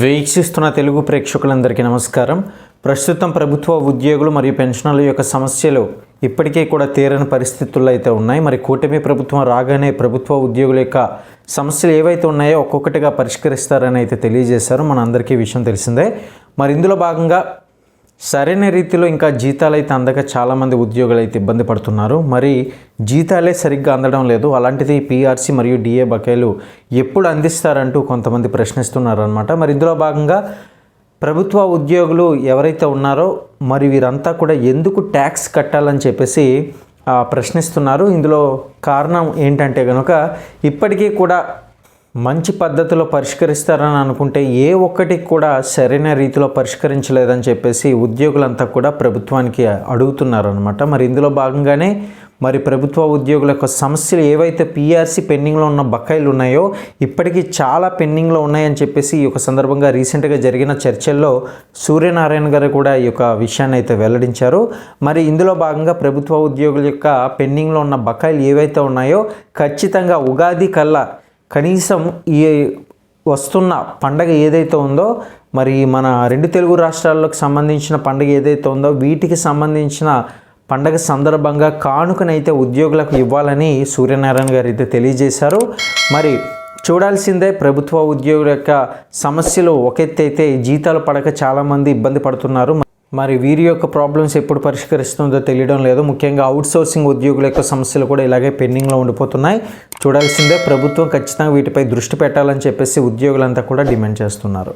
వీక్షిస్తున్న తెలుగు ప్రేక్షకులందరికీ నమస్కారం. ప్రస్తుతం ప్రభుత్వ ఉద్యోగులు మరియు పెన్షనర్ల యొక్క సమస్యలు ఇప్పటికే కూడా తీరని పరిస్థితుల్లో అయితే ఉన్నాయి. మరి కూటమి ప్రభుత్వం రాగానే ప్రభుత్వ ఉద్యోగుల యొక్క సమస్యలు ఏవైతే ఉన్నాయో ఒక్కొక్కటిగా పరిష్కరిస్తారని అయితే తెలియజేశారు. మన అందరికీ విషయం తెలిసిందే. మరి ఇందులో భాగంగా సరైన రీతిలో ఇంకా జీతాలు అయితే అందక చాలామంది ఉద్యోగులు అయితే ఇబ్బంది పడుతున్నారు. మరి జీతాలే సరిగ్గా అందడం లేదు. అలాంటిది పీఆర్సీ మరియు డిఏ బకాయిలు ఎప్పుడు అందిస్తారంటూ కొంతమంది ప్రశ్నిస్తున్నారు అనమాట మరి ఇందులో భాగంగా ప్రభుత్వ ఉద్యోగులు ఎవరైతే ఉన్నారో మరి వీరంతా కూడా ఎందుకు ట్యాక్స్ కట్టాలని చెప్పేసి ప్రశ్నిస్తున్నారు. ఇందులో కారణం ఏంటంటే కనుక ఇప్పటికీ కూడా మంచి పద్ధతిలో పరిష్కరిస్తారని అనుకుంటే ఏ ఒక్కటి కూడా సరైన రీతిలో పరిష్కరించలేదని చెప్పేసి ఉద్యోగులంతా కూడా ప్రభుత్వానికి అడుగుతున్నారనమాట మరి ఇందులో భాగంగానే మరి ప్రభుత్వ ఉద్యోగుల యొక్క సమస్యలు ఏవైతే పీఆర్సీ పెండింగ్లో ఉన్న బకాయిలు ఉన్నాయో ఇప్పటికీ చాలా పెండింగ్లో ఉన్నాయని చెప్పేసి ఈ యొక్క సందర్భంగా రీసెంట్గా జరిగిన చర్చల్లో సూర్యనారాయణ గారు కూడా ఈ యొక్క విషయాన్ని అయితే వెల్లడించారు. మరి ఇందులో భాగంగా ప్రభుత్వ ఉద్యోగుల యొక్క పెండింగ్లో ఉన్న బకాయిలు ఏవైతే ఉన్నాయో ఖచ్చితంగా ఉగాది కల్లా కనీసం ఈ వస్తున్న పండగ ఏదైతే ఉందో మరి మన రెండు తెలుగు రాష్ట్రాలకు సంబంధించిన పండగ ఏదైతే ఉందో వీటికి సంబంధించిన పండగ సందర్భంగా కానుకనైతే ఉద్యోగులకు ఇవ్వాలని సూర్యనారాయణ గారు అయితే తెలియజేశారు. మరి చూడాల్సిందే ప్రభుత్వ ఉద్యోగుల యొక్క సమస్యలు ఒక ఎత్తు అయితే జీతాలు పడక చాలామంది ఇబ్బంది పడుతున్నారు. మరి వీరి యొక్క ప్రాబ్లమ్స్ ఎప్పుడు పరిష్కరిస్తుందో తెలియడం లేదు. ముఖ్యంగా అవుట్ సోర్సింగ్ ఉద్యోగుల యొక్క సమస్యలు కూడా ఇలాగే పెండింగ్లో ఉండిపోతున్నాయి. చూడాల్సిందే ప్రభుత్వం ఖచ్చితంగా వీటిపై దృష్టి పెట్టాలని చెప్పేసి ఉద్యోగులంతా కూడా డిమాండ్ చేస్తున్నారు.